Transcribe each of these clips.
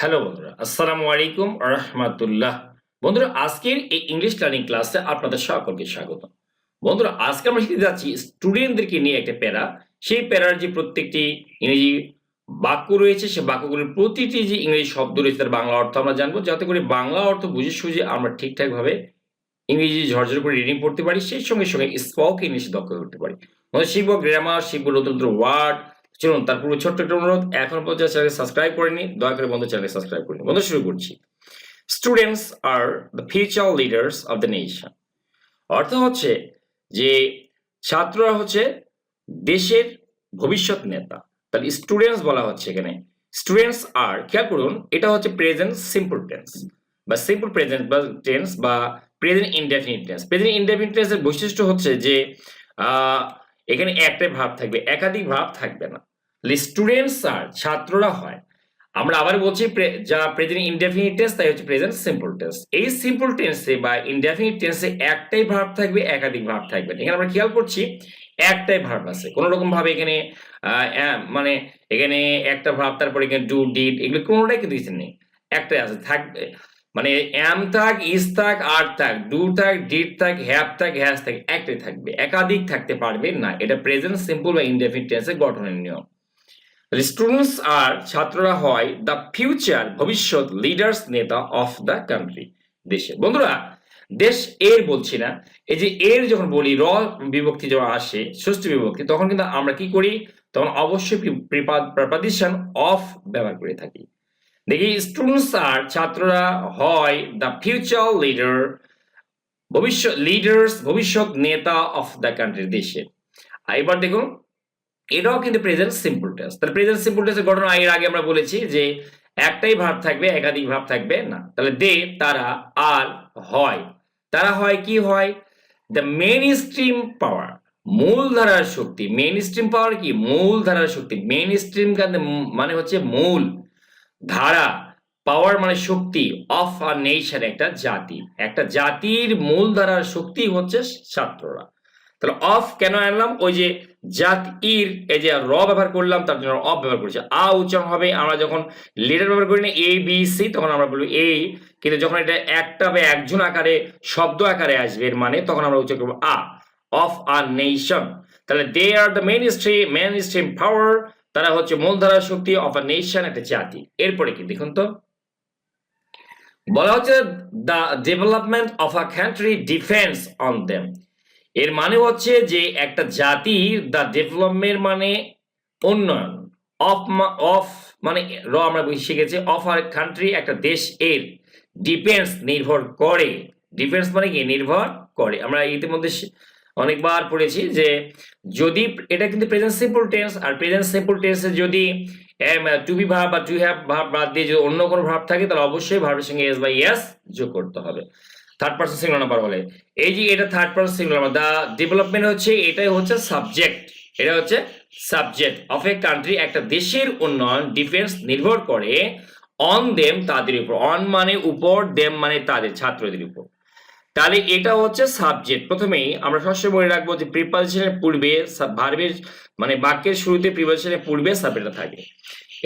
Hello বন্ধুরা। আসসালামু আলাইকুম রহমাতুল্লাহ। বন্ধুরা, আজকের এই ইংলিশ লার্নিং ক্লাসে আপনাদের সকলকে স্বাগত। বন্ধুরা, আজকে আমরা শিখতে যাচ্ছি স্টুডেন্টদেরকে নিয়ে একটা প্যারা। সেই প্যারার যে প্রত্যেকটি ইংরেজি বাক্য রয়েছে, সে বাক্যগুলির প্রতিটি যে ইংরেজি শব্দ রয়েছে, তার বাংলা অর্থ আমরা জানব। যাতে করে বাংলা অর্থ বুঝে সুঝে আমরা ঠিকঠাকভাবে ইংরেজি ঝরঝর করে রিডিং পড়তে পারি, সেই সঙ্গে সঙ্গে স্পক ইংলিশ দক্ষ করতে পারি। শিখব গ্রামার শিখব নতুন নতুন ওয়ার্ড চলুন, তার পূর্বে ছোট্ট একটা অনুরোধ, এখন পর্যন্ত চ্যানেলকে সাবস্ক্রাইব করেনি দয়া করে বন্ধু চ্যানেলকে সাবস্ক্রাইব করেনি। বন্ধু, শুরু করছি। Students are the future leaders of the nation অর্থ হচ্ছে যে ছাত্ররা হচ্ছে দেশের ভবিষ্যৎ নেতা। তাহলে স্টুডেন্টস বলা হচ্ছে এখানে। স্টুডেন্টস আর খেয়াল করুন, এটা হচ্ছে প্রেজেন্ট সিম্পল টেন্স বা সিম্পল প্রেজেন্ট বা টেন্স বা present indefinite tense present indefinite টেন্সের বৈশিষ্ট্য হচ্ছে যে এখানে একটাই ভাব থাকবে, একাধিক ভাব থাকবে না। স্টুডেন্টস আর ছাত্ররা হয়। আমরা আবার বলছি যা প্রেজেন্ট ইনডেফিনিট টেন্স তাই হচ্ছে প্রেজেন্ট সিম্পল টেন্স এই সিম্পল টেন্সে বা ইনডেফিনিট টেন্সে একটাই ভাব থাকবে, একাধিক ভাব থাকবে। এখানে আমরা খেয়াল করছি, একটাই ভাব আছে। কোনো রকম ভাবে এখানে মানে এখানে একটা ভাব তারপরে এখানে ডু ডিড এগুলো কোনোটাই কিন্তু নেই। একটাই আছে, থাকবে। মানে এম থাক ইস থাক আর থাক ডু থাক ডিড থাক হ্যাভ থাক হ্যাজ থাক, একটাই থাকবে। একাধিক থাকতে পারবে না। এটা প্রেজেন্ট সিম্পল বা ইনডেফিনিট টেন্সের গঠনের নিয়ম। স্টুডেন্টস আর ছাত্ররা হয় দ্য ফিউচার ভবিষ্যৎ লিডার্স নেতা অফ দ্য কান্ট্রি দেশে। বন্ধুরা, দেশ এর বলছি না, এই যে এর যখন বলি, র বিভক্তি যখন আসে, ষষ্ঠী বিভক্তি, তখন কিন্তু আমরা কি করি? তখন অবশ্যই প্রিপাদিশন অফ ব্যবহার করে থাকি। দেখি স্টুডেন্টস আর ছাত্ররা হয় দ্য ফিউচার লিডার ভবিষ্যৎ লিডার্স ভবিষ্যৎ নেতা অফ দ্য কান্ট্রি দেশে। এবার দেখুন এটাও কিন্তু প্রেজেন্ট সিম্পল টেন্স তাহলে প্রেজেন্ট সিম্পল টেন্সের ঘটনা এর আগে আমরা বলেছি যে একটাই ভাব থাকবে, একাধিক ভাব থাকবে, না। তাহলে দে, তারা, আর, হয়। তারা হয় কি হয়? দ্য মেন স্ট্রিম পাওয়ার মূল ধারার শক্তি। মেন স্ট্রিম পাওয়ার কি মূল ধারার শক্তি মেন স্ট্রিম মানে হচ্ছে মূল। ধারা পাওয়ার মানে শক্তি অফ আর নেশন একটা জাতি। একটা জাতির মূল ধারার শক্তি হচ্ছে ছাত্ররা। তাহলে অফ কেন আনলাম? ওই যে জাত ইর, এই যে র ব্যবহার করলাম, তার জন্য অফ ব্যবহার করেছি। আ উচ্চারণ হবে, আমরা যখন লিডার ব্যবহার করি না এ বি সি তখন আমরা বলব এই কিন্তু যখন এটা একটা বা একজন আকারে, শব্দ আকারে আসবে, এর মানে তখন আমরা উচ্চারণ করব আ অফ আ নেশন তাহলে they are the mainstream mainstream power তারা হচ্ছে মূলধারা শক্তি অফ আ নেশন একটা জাতি। এরপরে কি, দেখুন তো। বলা হচ্ছে the development of a country depends on them এর মানে হচ্ছে যে একটা জাতির দ্য ডেভেলপমেন্ট মানে উন্নয়ন। অফ অফ মানে র আমরা শিখেছি অফ আর কান্ট্রি একটা দেশ এর ডিফেন্স নির্ভর করে। ডিফেন্স মানে কি? নির্ভর করে। আমরা ইতিমধ্যে অনেকবার পড়েছি যে যদি এটা কিন্তু প্রেজেন্ট সিম্পল টেন্স আর প্রেজেন্ট সিম্পল টেন্সে যদি টু বি ভাব বা টু হ্যাভ ভাব বাদ দিয়ে যদি অন্য কোনো ভাব থাকে, তাহলে অবশ্যই ভাবের সঙ্গে এস বাই এস যোগ করতে হবে। থার্ড পার্সন সিঙ্গুলার নাম্বার বলে। এই যে এটা third person singular number the development হচ্ছে, এটাই হচ্ছে সাবজেক্ট এটা হচ্ছে সাবজেক্ট অফ এ কান্ট্রি একটা দেশের উন্নয়ন ডিফেন্স নির্ভর করে অন দেম তাদের উপর। অন মানে উপর দেম মানে তাদের, ছাত্রদের উপর। তাহলে এটা হচ্ছে সাবজেক্ট প্রথমেই আমরা সবসময় মনে রাখব যে প্রিপারেশনের পূর্বে ভার্বের মানে বাক্যের শুরুতে প্রিপারেশনের পূর্বে সাবজেক্টটা থাকে।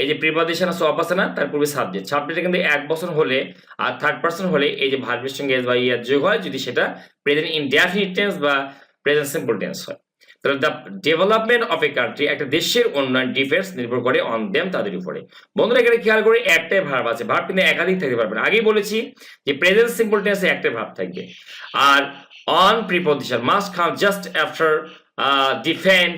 এই যে প্রিপারেশন সব আছে না, তার পূর্বে সাবজেক্ট সাবজেক্টে কিন্তু এক বছর হলে আর থার্ড পার্সন হলে এই যে ভার্বের সঙ্গে এস বা ইয়ার যোগ হয়, যদি সেটা প্রেজেন্ট ইনডেফিনিট টেন্স বা প্রেজেন্ট সিম্পল টেন্স হয়। তাহলে the development of a country একটা দেশের উন্নয়ন ডিফেন্স নির্ভর করে অন দেম তাদের উপরে। বন্ধুরা, এখানে খেয়াল করে একটাই ভার্ব আছে। ভার্ব কিন্তু একাধিক থাকতে পারবে না। আগেই বলেছি যে প্রেজেন্ট সিম্পল টেন্সে একটাই ভার্ব থাকবে। আর on preposition must come just after defend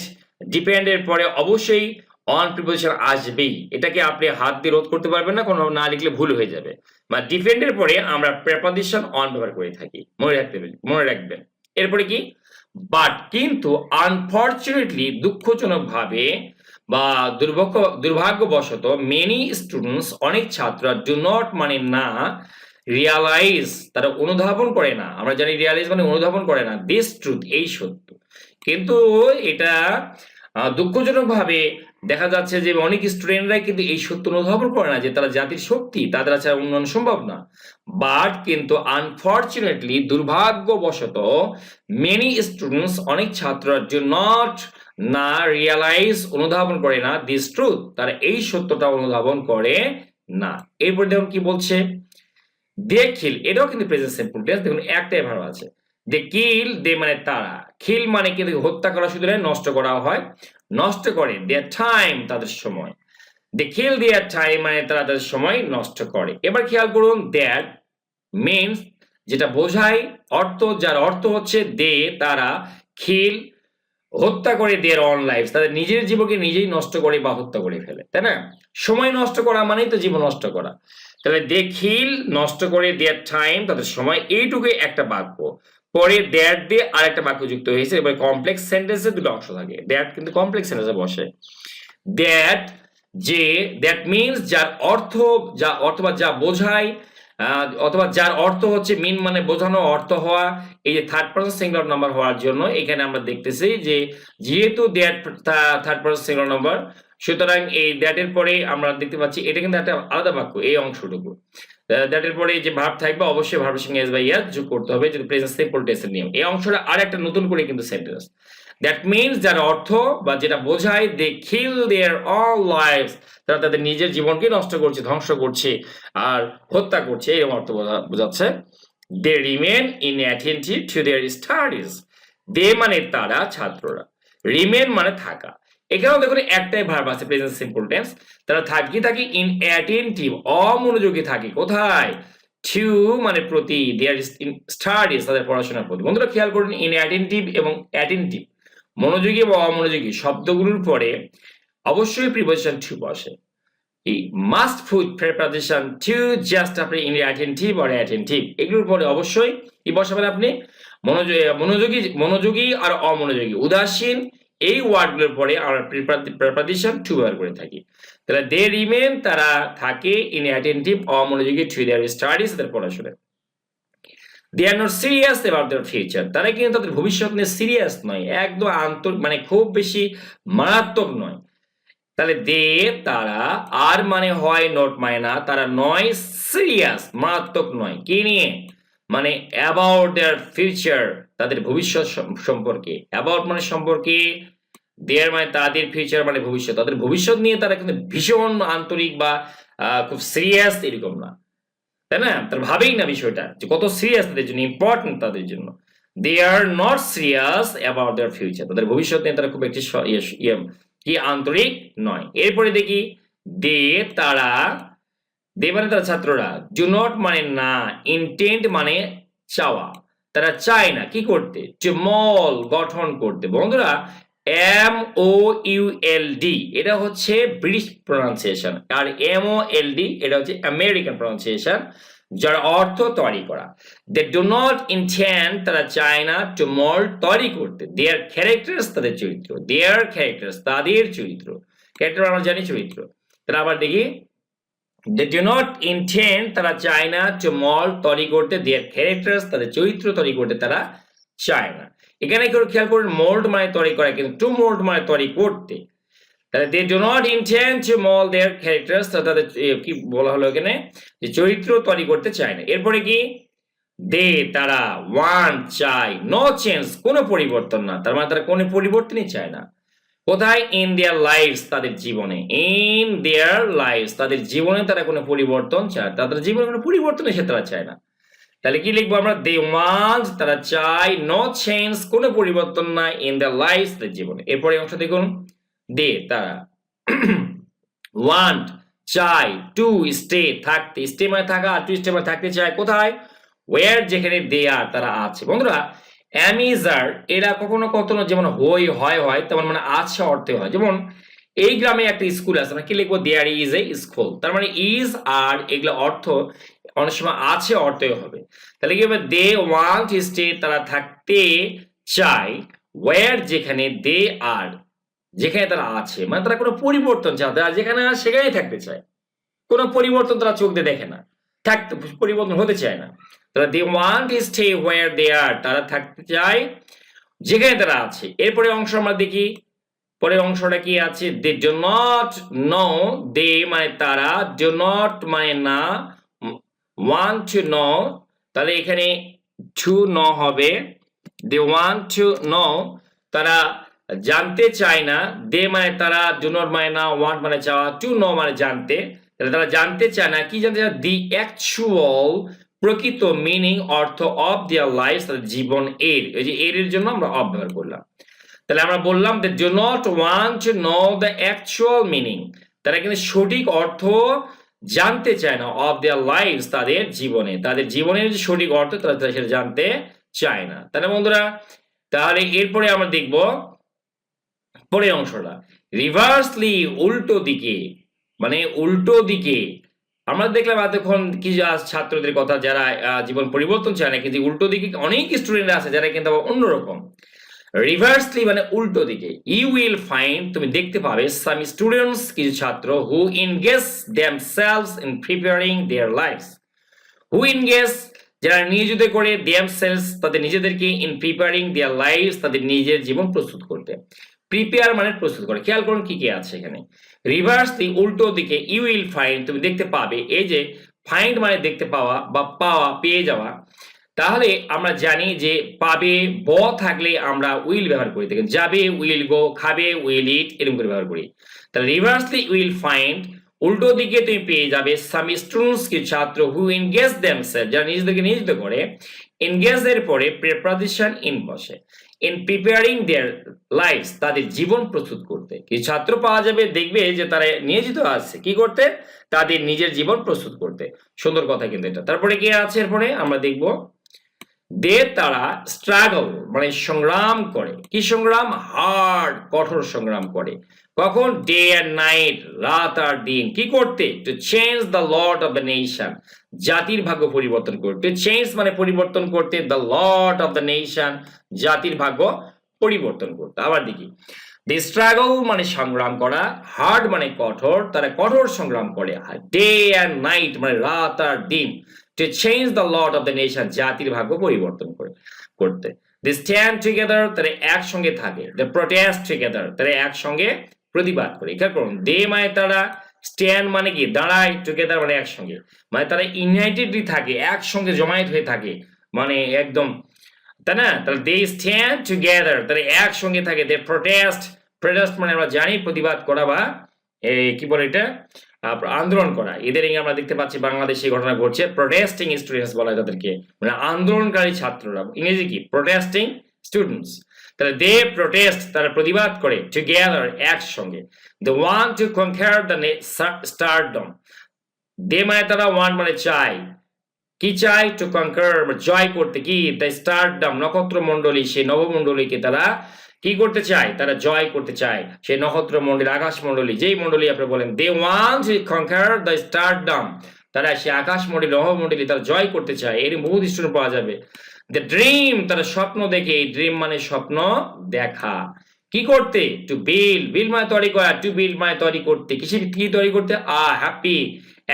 ডিপেন্ডের পরে অবশ্যই অন প্রিপোজিশন আসবেই। এটাকে আপনি হাত দিয়ে রোধ করতে পারবেন না, কোনো না লিখলে ভুল হয়ে যাবে। বা ডিফেন্ডের পরে আমরা প্রেপোজিশন অন ব্যবহার করে থাকি। মনে রাখতে মনে রাখবেন। এরপরে কি? বাট কিন্তু আনফর্চুনেটলি দুঃখজনকভাবে বা দুর্ভাগ্য দুর্ভাগ্যবশত মেনি স্টুডেন্টস অনেক ছাত্র ডু নট মানে না রিয়ালাইজ তারা অনুধাবন করে না। আমরা জানি রিয়ালাইজ মানে অনুধাবন করে না। দিস ট্রুথ এই সত্য। কিন্তু এটা দুঃখজনকভাবে দেখা যাচ্ছে যে অনেক স্টুডেন্টরাই কিন্তু এই সত্য অনুধাবন করে না যে তারা জাতির শক্তি, তাদের ছাড়া উন্নয়ন সম্ভব না। বাট কিন্তু আনফর্চুনেটলি দুর্ভাগ্যবশত মেনি স্টুডেন্টস অনেক ছাত্ররা ডু নট না রিয়ালাইজ অনুধাবন করে না দিস ট্রুথ তারা এই সত্যটা অনুধাবন করে না। এরপর দেখুন কি বলছে? দে খিল এটাও কিন্তু প্রেজেন্ট সিম্পল টেন্স দেখুন একটাই ভালো আছে। দে কিল, দে মানে তারা। খিল মানে কিন্তু হত্যা করা শুধু নষ্ট করা হয়। নষ্ট করে দেয়ার টাইম তাদের সময়। দে কিল দেয়ার টাইম মানে তারা তাদের সময় নষ্ট করে। এবার খেয়াল করুন দ্যাট মিনস যেটা বোঝায় অর্থ, যার অর্থ হচ্ছে দে তারা খিল হত্যা করে দেয়ার অন লাইফ তাদের নিজের জীবনকে নিজেই নষ্ট করে বা হত্যা করে ফেলে, তাই না? সময় নষ্ট করা মানেই তো জীবন নষ্ট করা। তাহলে দে খিল নষ্ট করে দেয়ার টাইম তাদের সময়, এইটুকুই একটা বাক্য। পরে দ্যাট দিয়ে আরেকটা বাক্য যুক্ত হয়েছে, এবার কমপ্লেক্স সেন্টেন্সে দুটো অংশ থাকে। দ্যাট কিন্তু কমপ্লেক্স সেন্টেন্সে বসে। দ্যাট যে দ্যাট মিনস যার অর্থ, যা অথবা যা বোঝায় অথবা যার অর্থ হচ্ছে মিন মানে বোঝানো, অর্থ হওয়া, এই যে থার্ড পার্সন সিঙ্গুলার নাম্বার হওয়ার জন্য এখানে আমরা দেখতেছি যে যেহেতু that third person singular number সুতরাং এই দ্যাটের পরে আমরা দেখতে পাচ্ছি, এটা কিন্তু একটা আলাদা বাক্য, এই অংশটুকু। দ্যাটের পরে যে ভাব থাকবে, অবশ্যই ভাবের সঙ্গে এস বাই ইয়ার যোগ করতে হবে যদি প্রেজেন্ট সিম্পল টেন্সের নিয়ম। এই অংশটা আর একটা নতুন করে কিন্তু সেন্টেন্স দ্যাট মিনস যার অর্থ বা যেটা বোঝায় দে খিল দেয়ার অল লাইফ তারা তাদের নিজের জীবনকে নষ্ট করছে, ধ্বংস করছে, আর হত্যা করছে, এরকম অর্থ বোঝাচ্ছে। They remain inattentive to their studies they মানে তারা, ছাত্ররা। রিমেন মানে থাকা। এখানেও দেখুন একটাই ভার্ব আছে প্রেজেন্ট সিম্পল টেন্স তারা থাকি থাকি ইন অ্যাটেন্টিভ অমনোযোগী থাকে, কোথায়? টু মানে প্রতি দেয়ার স্টাডিজ তাদের পড়াশোনার প্রতি। বন্ধুরা, খেয়াল করুন ইন অ্যাটেন্টিভ এবং অ্যাটেন্টিভ মনোযোগী বা অমনোযোগী শব্দগুলোর পরে অবশ্যই প্রিপোজিশন টু বসে। এই must food preposition to just আপনি ইন অ্যাটেন্টিভ আর অ্যাটেন্টিভ এগুলোর পরে অবশ্যই কি বসাবেন আপনি। মনোযোগী মনোযোগী মনোযোগী আর অমনোযোগী, উদাসীন এই ওয়ার্ডগুলোর পরে আমরা প্রিপোজিশন টু ব্যবহার করে থাকি। তাহলে দে রিমেন তারা থাকে ইন অ্যাটেন্টিভ অমনোযোগী টু দেয়ার স্টাডিজ তাদের পড়াশোনায় they are not serious about their future তারা কিন্তু তাদের ভবিষ্যৎ নিয়ে সিরিয়াস নয়। একদম আন্তর মানে খুব বেশি মারাত্মক নয়। তাহলে দে তারা আর মানে হয় নট মানে না। তারা নয় সিরিয়াস মারাত্মক নয়। কি নিয়ে? মানে অ্যাবাউট দেয়ার ফিউচার তাদের ভবিষ্যৎ সম্পর্কে। অ্যাবাউট মানে সম্পর্কে দেয়ার মানে তাদের ফিউচার মানে ভবিষ্যৎ। তাদের ভবিষ্যৎ নিয়ে তারা কিন্তু ভীষণ আন্তরিক বা খুব সিরিয়াস এরকম না। তাই না? তারা ভাবেই না বিষয়টা যে কত সিরিয়াস তাদের জন্য ইম্পর্টেন্ট তাদের জন্য। They are not serious about their future তাদের ভবিষ্যৎ নিয়ে তারা খুব একটি ইয়ে- ইয়ে- কি আন্তরিক নয়। এরপরে দেখি দে তারা দে মানে ছাত্ররা ডু নট মানে না ইন্টেন্ট মানে চাওয়া। তারা চায় না, কি করতে? মল গঠন করতে। বন্ধুরা M O U L D এটা হচ্ছে ব্রিটিশ প্রনাউন্সিয়েশন আর এম ও এল ডি এটা হচ্ছে আমেরিকান প্রনাউন্সিয়েশন যার অর্থ তৈরি করা। দে ডু নট ইন্টেন্ড তারা চায় না টু মল তৈরি করতে। দেয়ার ক্যারেক্টার্স তাদের চরিত্র। দেয়ার ক্যারেক্টার্স তাদের চরিত্র। ক্যারেক্টার আমরা জানি চরিত্র। তাহলে আবার দেখি দে ডু নট ইন্টেন্ড তারা চায় না টু মল তৈরি করতে দেয়ার ক্যারেক্টার্স তাদের চরিত্র তৈরি করতে তারা চায় না। এখানে কেউ খেয়াল করুন মোল্ড মানে তৈরি করা, কিন্তু টু মোল্ড মানে তৈরি করতে। তাহলে they do not intend to mould their characters তাদের কি বলা হলো এখানে? যে চরিত্র তৈরি করতে চায় না। এরপরে কি? দে তারা ওয়ান চাই নো চেঞ্জ কোনো পরিবর্তন না। তার মানে তারা কোনো পরিবর্তনই চায় না। কোথায়? ইন দেয়ার লাইফস তাদের জীবনে। ইন দেয়ার লাইফস তাদের জীবনে তারা কোনো পরিবর্তন চায় তাদের জীবনে কোনো পরিবর্তন এসে তারা চায় না। তাহলে কি লিখব আমরা? দে ওয়ান্ট তারা চায় নো চেঞ্জ কোনো পরিবর্তন না ইন দেয়ার লাইফস তাদের জীবনে। এরপরে অংশ দেখুন। দে তারা। ওয়ান্ট চাই টু স্টে থাকতে। স্টে মানে থাকা টু স্টে মানে থাকতে চায় কোথায়? ওয়ার যেখানে দে আর তারা আছে। বন্ধুরা অ্যামিজার, এরা কখনো কখনো যেমন হই, হয় হয়, তেমন মানে আছে অর্থে হয়। যেমন এই গ্রামে একটা স্কুল আছে, আমরা কি লিখব? দেয়ার ইজ এ স্কুল তার মানে ইজ আর এগুলো অর্থ অনেক সময় আছে অর্থে হবে। তাহলে কি হবে? দে ওয়ান্ট স্টে তারা থাকতে চায়। ওয়ার যেখানে দে আর যেখানে তারা আছে। মানে তারা কোনো পরিবর্তন চায় তারা যেখানে সেখানেই থাকতে চায়। কোনো পরিবর্তন তারা চোখ দিয়ে দেখে না। থাকতে, পরিবর্তন হতে চায় না। তারা they want stay war they are তারা থাকতে চায় যেখানে তারা আছে। এরপরে অংশ আমরা দেখি, পরের অংশটা কি আছে? They do not know they মানে তারা ডো নট মানে না ওয়ান্ট টু নো তাহলে এখানে টু ন হবে। দে ওয়ান্ট টু নো তারা জানতে চায় না। দে মানে তারা ডু নট মানে না ওয়ান্ট মানে চাওয়া টু নো মানে জানতে। তাহলে তারা জানতে চায় না, কি জানতে চায়? দি অ্যাকচুয়াল প্রকৃত মিনিং অর্থ অফ দেয়ার লাইফ তাদের জীবন এর। এই যে এর এর জন্য আমরা অফ ব্যবহার করলাম। তাহলে আমরা বললাম they do not want to know the actual meaning তারা কিন্তু সঠিক অর্থ জানতে চায় না অফ দেয়ার লাইফ তাদের জীবনে। তাদের জীবনের যে সঠিক অর্থ, তারা সেটা জানতে চায় না। তাহলে বন্ধুরা, তাহলে এরপরে আমরা দেখব পরের অংশটা। রিভার্সলি উল্টো দিকে মানে উল্টো দিকে আমরা দেখলাম এতক্ষণ কি ছাত্রদের কথা যারা জীবন পরিবর্তন চায় না, কিন্তু উল্টো দিকে অনেক স্টুডেন্ট আছে যারা কিন্তু আবার অন্যরকম। রিভার্সলি মানে উল্টো দিকে। ইউ উইল ফাইন্ড তুমি দেখতে পাবে সাম স্টুডেন্টস কিছু ছাত্র who engage themselves in preparing their life who engage যারা নিয়োজিত করে দেম সেলস তাদের নিজেদেরকে ইন প্রিপেয়ারিং দেয়ার লাইফ তাদের নিজের জীবন প্রস্তুত করতে। প্রিপেয়ার মানে প্রস্তুত করে। খেয়াল করুন কি কি আছে এখানে। রিভার্স দি উল্টো দিকে ইউ উইল ফাইন্ড তুমি দেখতে পাবে, এই যে ফাইন্ড মানে দেখতে পাওয়া বা পাওয়া, পেয়ে যাওয়া, তাহলে আমরা জানি যে পাবে, ব থাকলে আমরা উইল ব্যবহার করি। থাকি যাবে উইল গো খাবে উইল ইট এরকম করে ব্যবহার করি। তাহলে রিভার্সলি উইল ফাইন্ড উল্টো দিকে তুমি পেয়ে যাবে সাম স্টুডেন্টস কি, ছাত্র হু এনগেজ দেমসেলফ যারা নিজেদেরকে নিয়োজিত করে এনগেজ এর পরে প্রিপারেশন ইন বসে। ইন প্রিপেয়ারিং দেয়ার লাইফ তাদের জীবন প্রস্তুত করতে। কিছু ছাত্র পাওয়া যাবে, দেখবে যে তারা নিয়োজিত আছে। কি করতে? তাদের নিজের জীবন প্রস্তুত করতে। সুন্দর কথা কিন্তু এটা। তারপরে কি আছে এরপরে? আমরা দেখব দে তারা স্ট্রাগল মানে সংগ্রাম করে। কি সংগ্রাম? হার্ড কঠোর সংগ্রাম করে। কখন? ডে অ্যান্ড নাইট রাত আর দিন। কি করতে? To change the lot of the nation জাতির ভাগ্য পরিবর্তন করতে। টু চেঞ্জ মানে পরিবর্তন করতে। The lot of the nation জাতির ভাগ্য পরিবর্তন করতে। আবার দেখি। দি স্ট্রাগল মানে সংগ্রাম করা হার্ড মানে কঠোর, তারা কঠোর সংগ্রাম করে। ডে অ্যান্ড নাইট মানে রাত আর দিন to change the lot of the nation জাতির ভাগ্য পরিবর্তন করে, করতে। দি স্ট্যান্ড টুগেদার তারা একসঙ্গে থাকে। দ্য প্রোটেস্ট টুগেদার তারা একসঙ্গে প্রতিবাদ করে। খেয়াল করুন দে মানে তারা স্ট্যান্ড মানে কি? দাঁড়ায় টুগেদার মানে একসঙ্গে। মানে তারা ইউনাইটেডলি থাকে, একসঙ্গে জমায়েত হয়ে থাকে। মানে একদম তাই না? তাহলে দে স্ট্যান্ড টুগেদার তারা একসঙ্গে থাকে। দে প্রোটেস্ট প্রোটেস্ট মানে আমরা জানি প্রতিবাদ করা বা কি বলে এটা? আন্দোলন করা। এদের আমরা দেখতে পাচ্ছি বাংলাদেশে ঘটনা ঘটছে। প্রোটেস্টিং স্টুডেন্টস বলা হয় তাদেরকে। মানে আন্দোলনকারী ছাত্ররা। ইংরেজি কি? প্রোটেস্টিং স্টুডেন্টস তাহলে দে প্রোটেস্ট তারা প্রতিবাদ করে টুগেদার একসঙ্গে। They want to conquer the stardom they মানে তারা ওয়ান মানে চায় কি চাই টু কনকার জয় করতে কি? দ্য স্টারডম নক্ষত্র মণ্ডলী, সেই নবমণ্ডলীকে তারা কি করতে চায়? তারা জয় করতে চায়। সেই নক্ষত্র মণ্ডলী, আকাশ মণ্ডলী, যেই মণ্ডলী আপনি বলেন they want to conquer the stardom তারা সেই আকাশ মণ্ডলী নবমণ্ডলী তারা জয় করতে চায়। এর বহু দৃষ্টান্ত পাওয়া যাবে। দ্য ড্রিম তারা স্বপ্ন দেখে, এই ড্রিম মানে স্বপ্ন দেখা। কি করতে? টু বিল বিল মানে তৈরি করা। টু বিল মানে তৈরি করতে। কিসে কি তৈরি করতে? আ হ্যাপি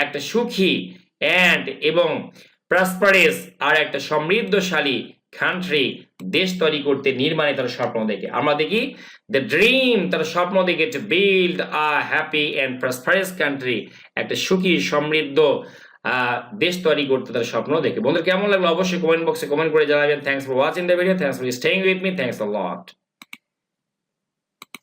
একটা সুখী। অ্যান্ড এবং প্রসপারেস আর একটা সমৃদ্ধশালী কান্ট্রি দেশ তৈরি করতে নির্মাণে তার স্বপ্ন দেখে। আমরা দেখি দ্য ড্রিম তার স্বপ্ন দেখে to build a happy and prosperous country একটা সুখী, সমৃদ্ধ দেশ তৈরি করতে তার স্বপ্ন দেখে। বন্ধুরা, কেমন লাগল? অবশ্যই কমেন্ট বক্সে কমেন্ট করে জানাবেন। Thanks for watching the video thanks for staying with me thanks a lot